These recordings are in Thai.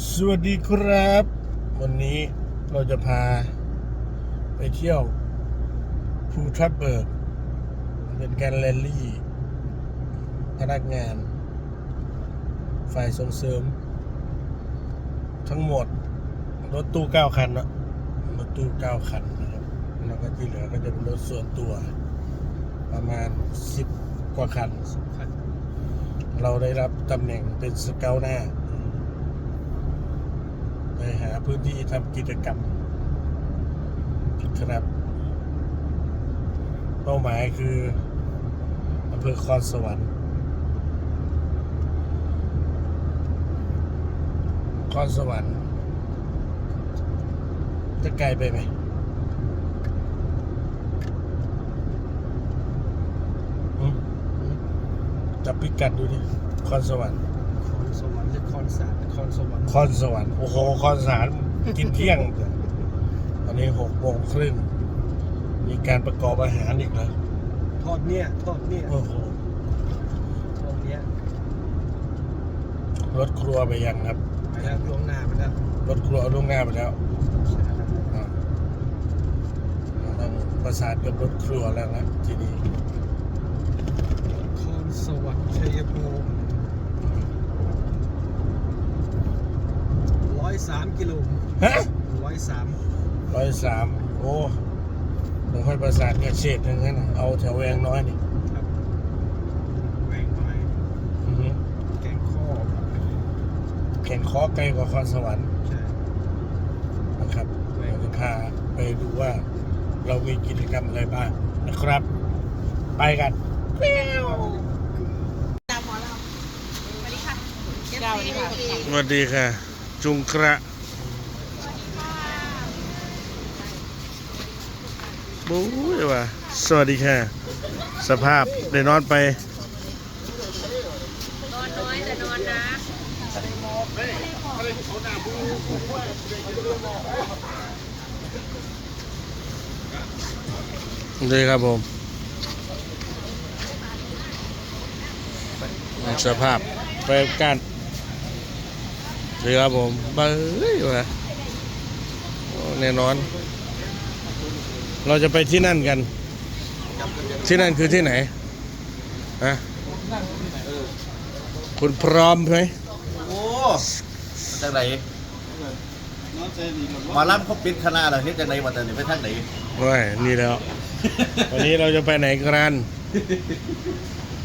สวัสดีครับ วันนี้เราจะพาไปเที่ยวภูทับเบิกเป็นการแรลลี่ พนักงาน ฝ่ายส่งเสริม ทั้งหมด รถตู้เก้าคันเนอะรถตู้เก้าคันนะครับแล้วก็ที่เหลือก็จะเป็นรถส่วนตัว ประมาณสิบกว่าคัน เราได้รับตำแหน่งเป็นสเกลหน้าไป หาพื้นที่ทำกิจกรรมครับ เป้าหมายคืออำเภอคอนสวรรค์คอนสวรรค์ จะไกลไปไหมจับพิกัดดูดิคอนสวรรค์ สวรรค์หรือคอนสารคอนสวรรค์คอนสวรรค์โอ้โหคอนสารกินเที่ยง ตอนนี้หกโมงครึ่งมีการประกอบอาหารอีกแล้วทอดเนี่ยทอดเนี่ยโอ้โหทอดเนี่ยรถครัวไปยังครับไปแล้วล่วงหน้าไปแล้วรถครัวล่วงหน้าไปแล้วอ่าเราต้องประสานกับรถครัวแล้วนะทีนี้คอนสวรรค์ชัยภูมิ ร้อยสามกิโลฮะร้อยสามร้อยสามโอ้ผมค่อยประสานกับเชษทั้งนั้นน่ะเอาแถวแวงน้อยนี่ครับแหวงน้อยอือหือแกงข้อแข่งคอไกลกว่าคอนสวรรค์ใช่นะครับเราจะพาไปดูว่าเรามีกิจกรรมอะไรบ้างนะครับ ไปกันตามหมอเราสวัสดีค่ะเจ้าสวัสดีค่ะสวัสดีค่ะ จุงกระบู๊ยว่ะสวัสดีค่ะ สภาพได้นอนไป นอนน้อยแต่นอนนะเลยครับผม สภาพไปกัน เลยครับผมเบ้ยว่ะโอ้แน่นอน เราจะไปที่นั่นกัน ที่นั่นคือที่ไหนฮะคุณพร้อมไหมโอ้จังไหนหมาล่ำเขาปิดคณะเหรอเฮ็ดจังไหนวันนี้ไปทางไหนว้ยนี่แล้ว วันนี้เราจะไปไหนกัน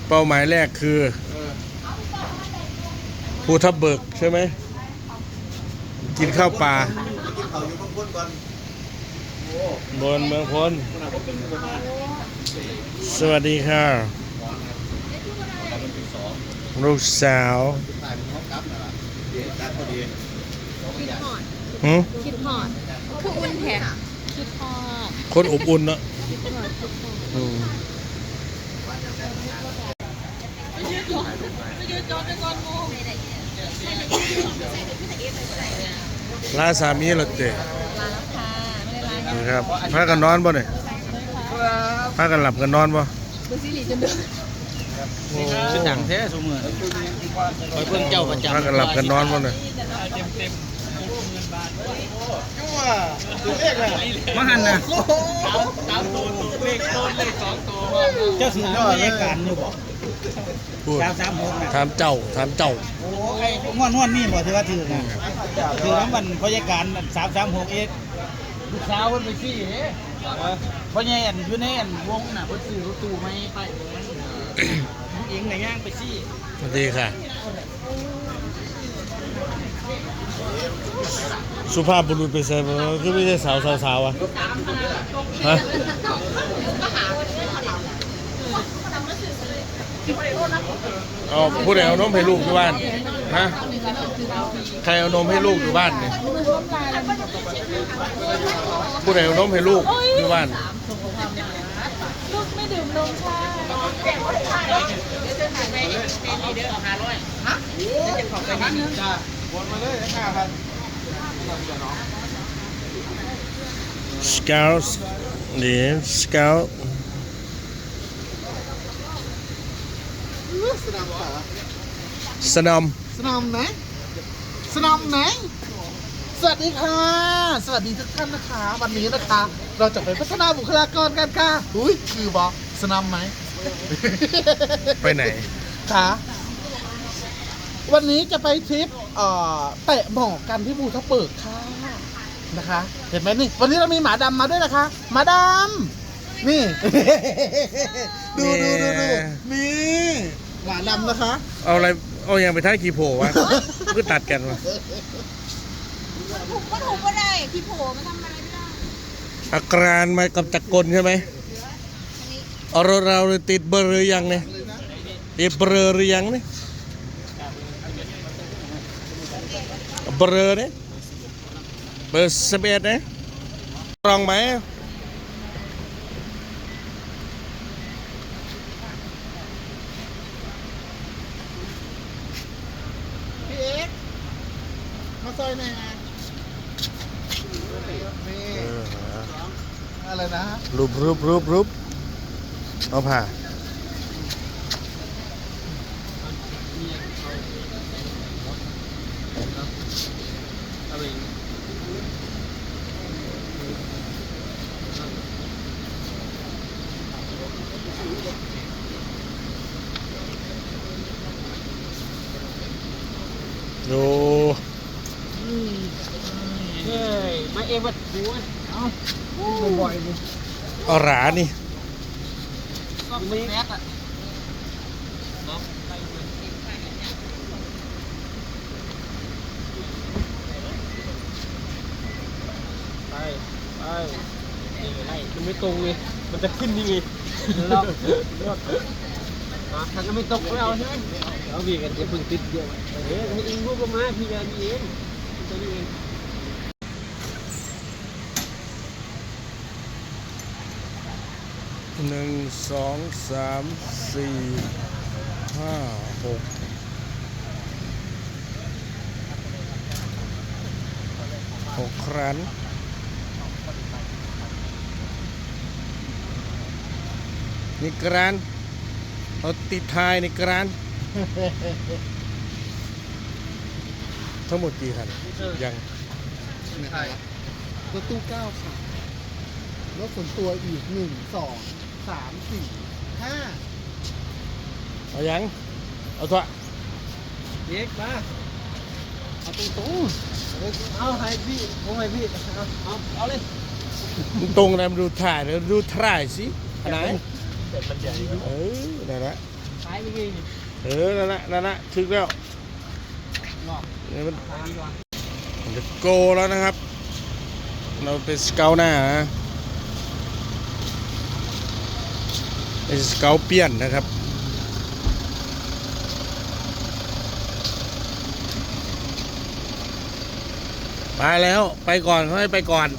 เป้าหมายแรกคือภูทับเบิกใช่ไหม กินข้าวปลากินเขาอยู่บางคนก่อนโอ้บนเมืองพลขนาดว่าเป็นประมาณสวัสดีค่ะ ลูกสาวตายเป็นห้องกลับนั่นล่ะเดี๋ยวจัดพอดีคิดหอดหึคิดหอดคืออุ่นแท้คิดหอดคนอบอุ่นเนอะคิดหอดคิดหอดอืมยืดจอยืดจอไปก่อนโม ลาสามีเหรอเตะลาแล้วค่ะไม่ได้ลานะครับพากันนอนบ่เนี่ยพากันหลับกันนอนบ่ดูซีรีส์จนเดือดชื่อดังแท้สมือคอยเพิ่งเจ้าประจำพากันหลับกันนอนบ่เนี่ยมาหันนะเจ้าสิงห์บรรยากาศอยู่บ่พูดสามสามหกนะถามเจ้าถามเจ้า โอ้ยง่วนง่วนนี่บ่ถือว่าถือนะถือน้ำมันพยาการสามสามหกเอ็ดลูกสาวเพิ่นไปซี่เด้เพราะไงอันอยู่ในอันวงน่ะเพิ่นซื้อรถตู้ไม่ไปมันเองน่ะย่างไปซี่สวัสดีค่ะ สุภาพบุรุษไปใส่บ่คือไม่ใช่สาวสาวสาวอะฮะเอาผู้ใดเอานมให้ลูกอยู่บ้าน ฮะใครเอานมให้ลูกอยู่บ้านเนี่ยผู้ใดเอานมให้ลูกอยู่บ้าน ลูกไม่ดื่มนมชาสเกลนี่สเกลสนามป่าสนาม สนามไหนสนามไหน สวัสดีค่ะ สวัสดีทุกท่านนะคะ วันนี้นะคะ เราจะไปพัฒนาบุคลากรกันค่ะ อุ้ยคือบอสนามไหนไปไหนค่ะวันนี้จะไปทริปเอ่อเตะหมอกกันที่ภูทับเบิกค่ะนะคะ เห็นไหมนี่ วันนี้เรามีหมาดำมาด้วยนะคะ หมาดำนี่ ดูดูดูดูนี่หมาดำนะคะ เอาอะไร เอาอย่างไปท้ายกี่โผล่วะก็ตัดกันวะถูกก็ถูกก็ได้พี่โผล่มาทำอะไรไม่ได้อาการมากับจักรกลใช่ไหมเอาเราเราติดเบอร์หรือยังเนี่ยติดเบอร์หรือยังเนี่ยเบอร์เนี่ยเบอร์สิบเอ็ดเนี่ยลองไหม พี่เอ็กซ์มาซอยหน่อยนะนี่ อะไรนะรูปรูปรูปรูปเอาผ่าดูเฮ้ยมาเองว่าดู เอาบ่อยๆนี่เอาหรานี่ก็ไม่แมสอะไปไปนี่ไงมันไม่ตรงเลยมันจะขึ้นนี่ไงเราอะถ้าก็ไม่ตกไม่เอาใช่ไหมเอาพี่กันจะพึ่งติดเดียวเฮ้ยให้เองรูปก็มาพี่กันเองตัวนี้เอง หนึ่งสองสามสี่ห้าหกหกครั้งนี่กรานเอาติดท้ายในกรานทั้งหมดกี่คันยังรถตู้เก้าค่ะรถส่วนตัวอีกหนึ่งสอง สามสี่ห้าเอายัง เอาตัวเด็กมาเอาตรงตรงๆเอาให้พี่ผมให้พี่เอาเอาเอาเลยมึงตรงนะมันดูถ่ายแล้วดูถ่ายสิอันไหนแต่มันใหญ่เออนั่นแหละซ้ายนี่ไงเออนั่นแหละนั่นแหละถึกแล้วงอกนี่มันทางก่อนมันจะโกแล้วนะครับ เราเป็นสเกลหน้านะ เป็นสเกลเปียนนะครับ ไปแล้วไปก่อนเขาให้ไปก่อน